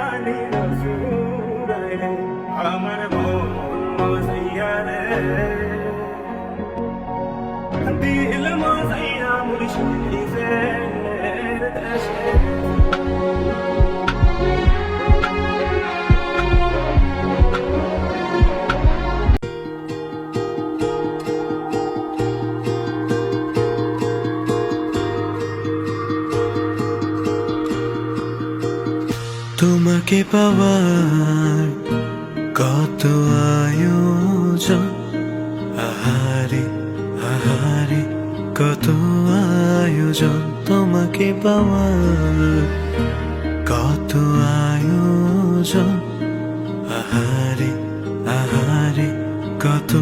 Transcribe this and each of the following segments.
জানি না সুরায় রে আমার মন মজাইয়া রে তোমাকে পাওয়ার কত আয়োজন। আহারে আহারে, কত আয়োজন তোমাকে পাওয়ার। কত আয়োজন। আহারে আহারে, কত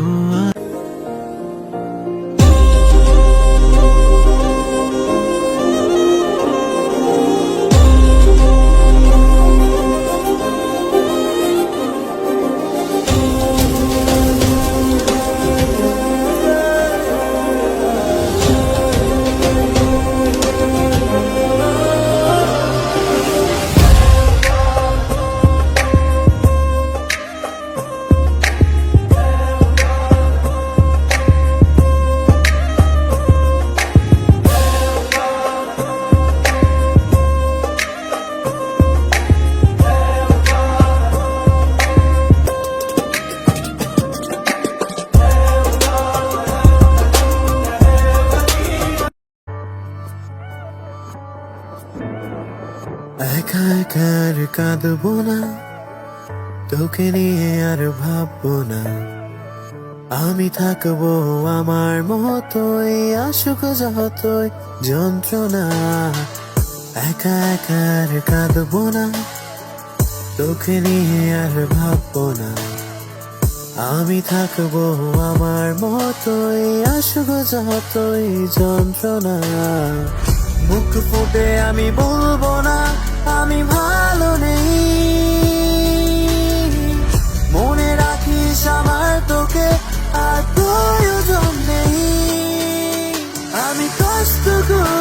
একা একা আর কাঁদবো না, তোকে নিয়ে আর ভাববো না। আমি থাকব আমার মতোই, আসুক যতই যন্ত্রণা। একা একা আর কাঁদবো না, তোকে নিয়ে আর ভাববো না। আমি থাকব আমার মতোই, আসুক যতই যন্ত্রণা। মুখ ফুটে আমি বলব না, আমি ভালো নেই। মনে রাখিস আমার তোকে আর প্রয়োজন নেই। আমি কষ্ট হাতে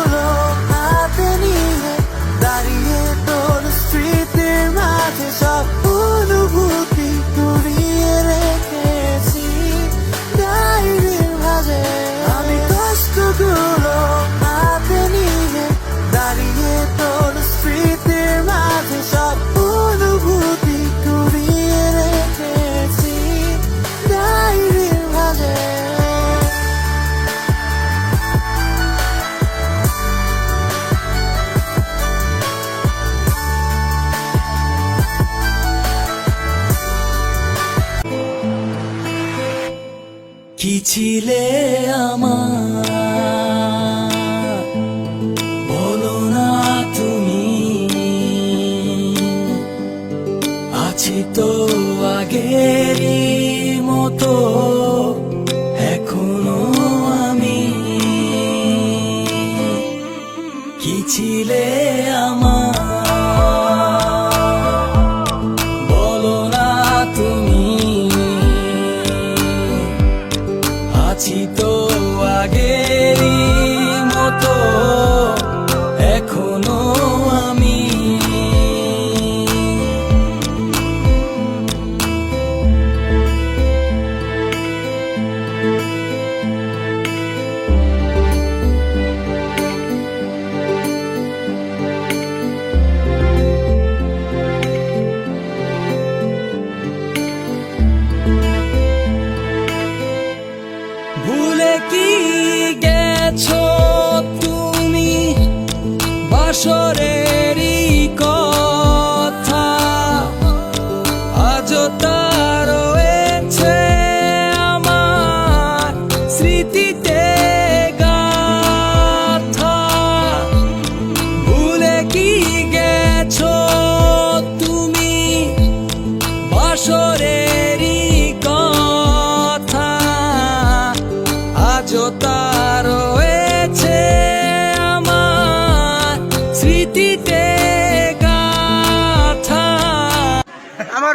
কি ছিলে আমার?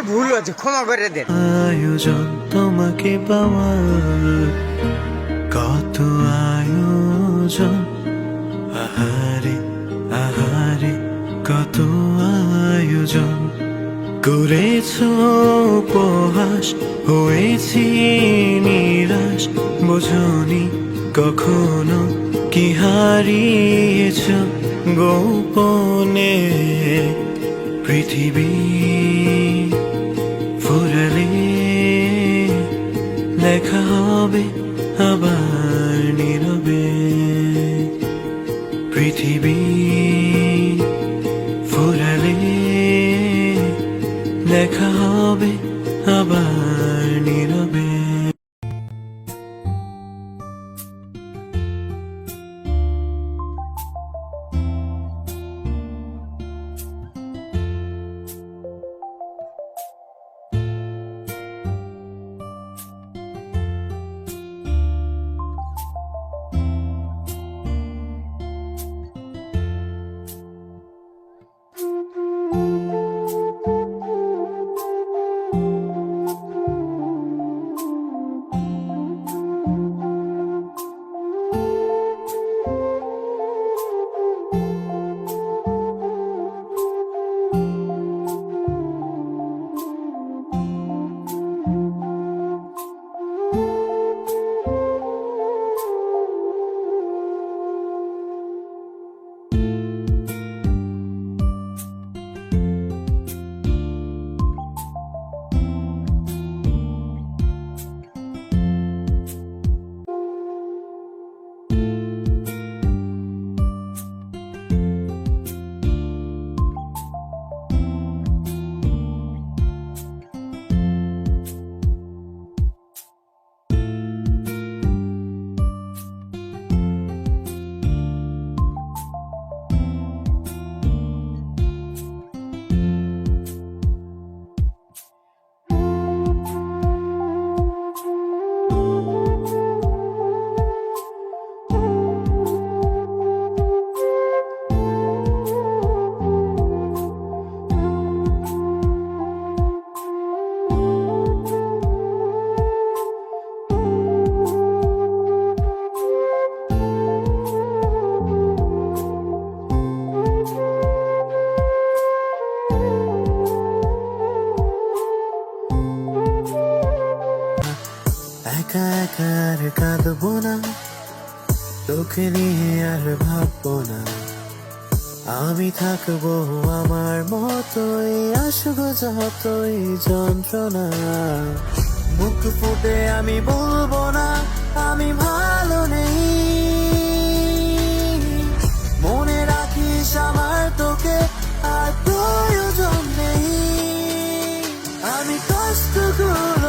আমার ভুল হচ্ছে ক্ষমা করে দেন। আয়োজন তোমাকে পাওয়ার কত আয়োজন? আহারে আহারে, কত আয়োজন? করেছ উপহাস, হয়েছি নিরাশ। বোঝনি কখনো কি হারিয়েছ গোপনে? পৃথিবী হবে আবার নীরবে। পৃথিবী কাঁদবো না তোকে নিয়ে আর ভাববো না। আমি থাকব আমার মতোই আসুক যতই যন্ত্রণা। মুখ ফুটে আমি বলব না, আমি ভালো নেই। মনে রাখিস আমার তোকে আর প্রয়োজন নেই। আমি কষ্ট হাতে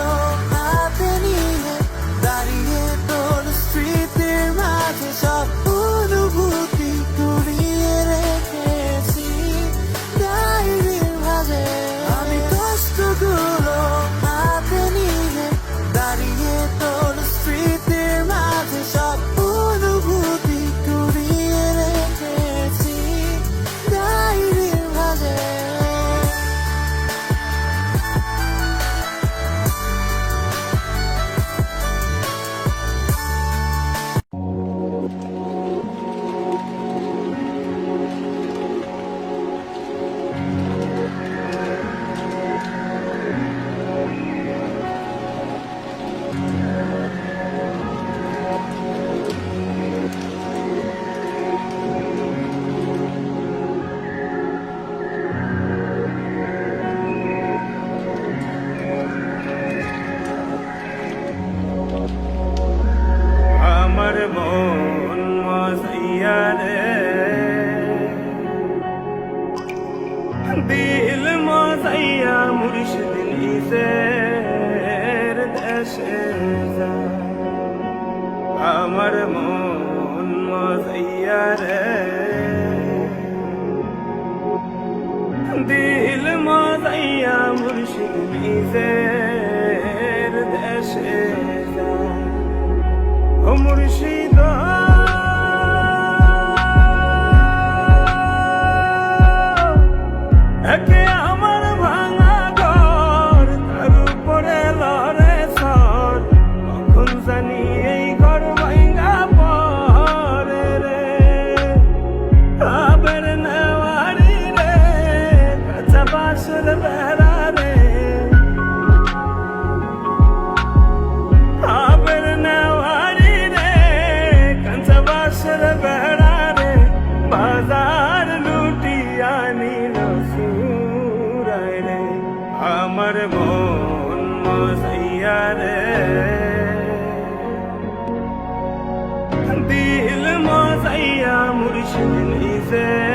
আমার মন মজাইয়া রে। দিল মাইয়া মুর্শিদ নিজের separation and evil.